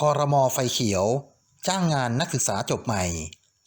คอรมอไฟเขียว จ้างงานนักศึกษาจบใหม่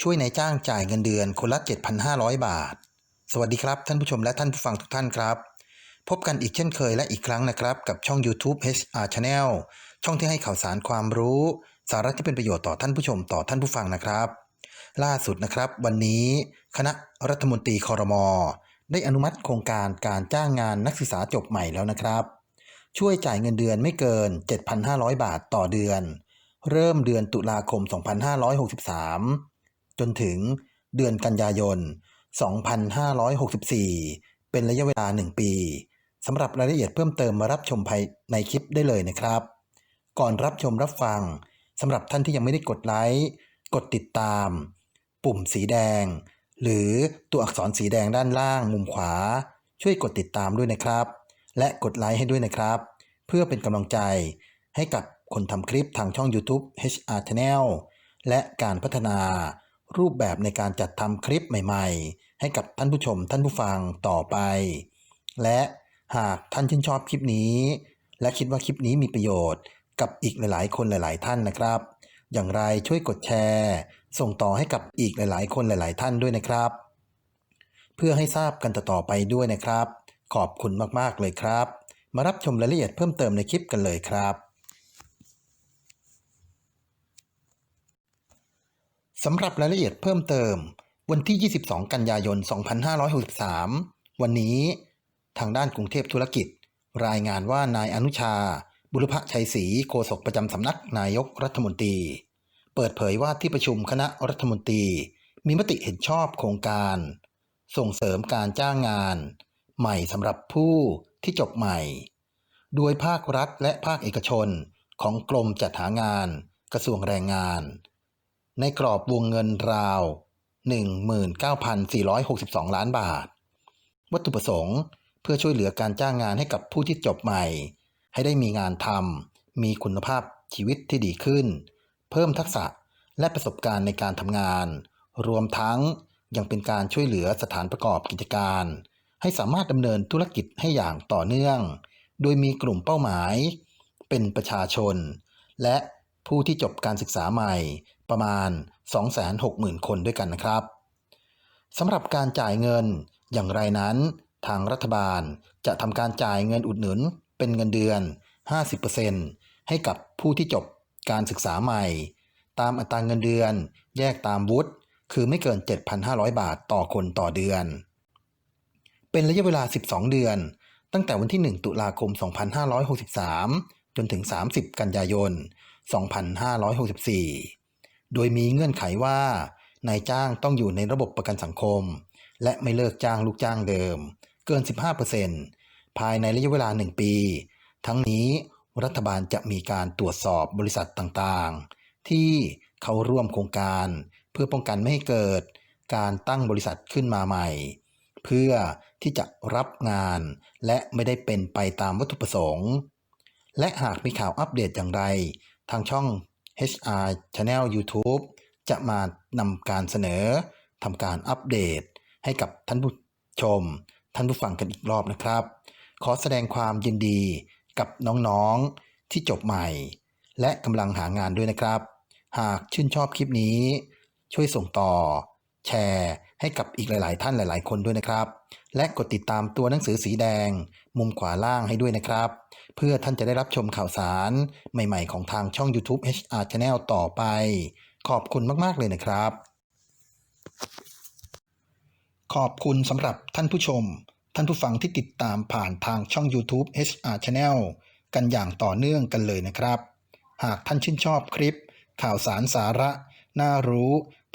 ช่วยนายจ้างจ่ายเงินเดือนคนละ 7,500 บาท สวัสดีครับท่านผู้ชมและท่านผู้ฟังทุกท่านครับ พบกันอีกเช่นเคยและอีกครั้งนะครับ กับช่อง YouTube HR Channel ช่องที่ให้ข่าวสารความรู้ สาระที่เป็นประโยชน์ต่อท่านผู้ชมต่อท่านผู้ฟังนะครับ ล่าสุดนะครับ วันนี้คณะรัฐมนตรีคอรมอได้อนุมัติโครงการการจ้างงานนักศึกษาจบใหม่แล้วนะครับ ช่วยจ่ายเงินเดือนไม่เกิน 7,500 บาทต่อเดือน เริ่มเดือนตุลาคม 2563 จนถึงเดือนกันยายน 2564 เป็นระยะเวลา 1 ปีสำหรับรายละเอียดเพิ่มเติมมารับชมภายในคลิปได้เลยนะครับ ก่อนรับชมรับฟังสำหรับท่านที่ยังไม่ได้กดไลค์กดติดตาม ปุ่มสีแดง หรือตัวอักษรสีแดงด้านล่างมุมขวา ช่วยกดติดตามด้วยนะครับ และกดไลค์ให้ด้วยนะครับ เพื่อเป็นกำลังใจให้กับคนทำคลิปทางช่อง YouTube HR Channel และการพัฒนารูปแบบในการจัดทำคลิปใหม่ๆ ให้กับท่านผู้ชมท่านผู้ฟังต่อไป และหากท่านชื่นชอบคลิปนี้ และคิดว่าคลิปนี้มีประโยชน์กับอีกหลาย ๆ คนหลาย ๆ ท่านนะครับ อย่างไรช่วยกดแชร์ ส่งต่อให้กับอีกหลาย ๆ คนหลาย ๆ ท่านด้วยนะครับ เพื่อให้ทราบกันต่อๆไปด้วยนะครับ ขอบคุณมาก ๆ เลยครับ มารับชมรายละเอียดเพิ่มเติมในคลิปกันเลยครับสำหรับรายละเอียดเพิ่มเติม วันที่ 22 กันยายน 2563 วันนี้ ทางด้านกรุงเทพธุรกิจ รายงานว่านายอนุชา บุรพชัยศรีโฆษกประจำสำนักนายกรัฐมนตรี เปิดเผยว่าที่ประชุมคณะรัฐมนตรี มีมติเห็นชอบโครงการ ส่งเสริมการจ้างงาน ใหม่สำหรับผู้ที่จบใหม่ โดยภาครัฐและภาคเอกชนของกรมจัดหางานกระทรวงแรงงาน ในกรอบวงเงินราว 19,462 ล้านบาท วัตถุประสงค์เพื่อช่วยเหลือการจ้างงานให้กับผู้ที่จบใหม่ ให้ได้มีงานทำมีคุณภาพชีวิตที่ดีขึ้น เพิ่มทักษะและประสบการณ์ในการทำงาน รวมทั้งยังเป็นการช่วยเหลือสถานประกอบกิจการ ให้สามารถดำเนินธุรกิจให้อย่างต่อเนื่อง โดยมีกลุ่มเป้าหมาย เป็นประชาชน และผู้ที่จบการศึกษาใหม่ประมาณ 260,000 คนด้วยกันนะครับสำหรับการจ่ายเงินอย่างไรนั้น ทางรัฐบาลจะทำการจ่ายเงินอุดหนุนเป็นเงินเดือน 50%ให้กับผู้ที่จบการศึกษาใหม่ ตามอัตราเงินเดือน แยกตามวุฒิคือไม่เกิน 7,500 บาทต่อคนต่อเดือน เป็นระยะเวลา 12 เดือน ตั้งแต่วันที่ 1 ตุลาคม 2563 จนถึง 30 กันยายน 2564 โดยมีเงื่อนไขว่านายจ้างต้องอยู่ในระบบประกันสังคม และไม่เลิกจ้างลูกจ้างเดิม เกิน 15%ภายในระยะเวลา 1 ปี ทั้งนี้รัฐบาลจะมีการตรวจสอบบริษัทต่างๆ ที่เขาร่วมโครงการ เพื่อป้องกันไม่ให้เกิดการตั้งบริษัทขึ้นมาใหม่ เพื่อที่จะรับงาน และไม่ได้เป็นไปตามวัตถุประสงค์ และหากมีข่าวอัปเดตอย่างไร ทางช่อง HR Channel YouTube จะมานำการเสนอทำการอัปเดต ให้กับท่านผู้ชม ท่านผู้ฟังกันอีกรอบนะครับ ขอแสดงความยินดีกับน้องๆที่จบใหม่ และกำลังหางานด้วยนะครับ หากชื่นชอบคลิปนี้ ช่วยส่งต่อ แชร์ ให้กับอีกหลาย ๆ ท่านหลาย ๆ คนด้วยนะครับ และกดติดตามตัวหนังสือสีแดง มุมขวาล่างให้ด้วยนะครับ เพื่อท่านจะได้รับชมข่าวสารใหม่ ๆ ของทางช่อง YouTube HR Channel ต่อไป ขอบคุณมาก ๆ เลยนะครับ ขอบคุณสำหรับท่านผู้ชม ท่านผู้ฟังที่ติดตามผ่านทางช่อง YouTube HR Channel กันอย่างต่อเนื่องกันเลยนะครับ หากท่านชื่นชอบคลิป ข่าวสารสาระ น่ารู้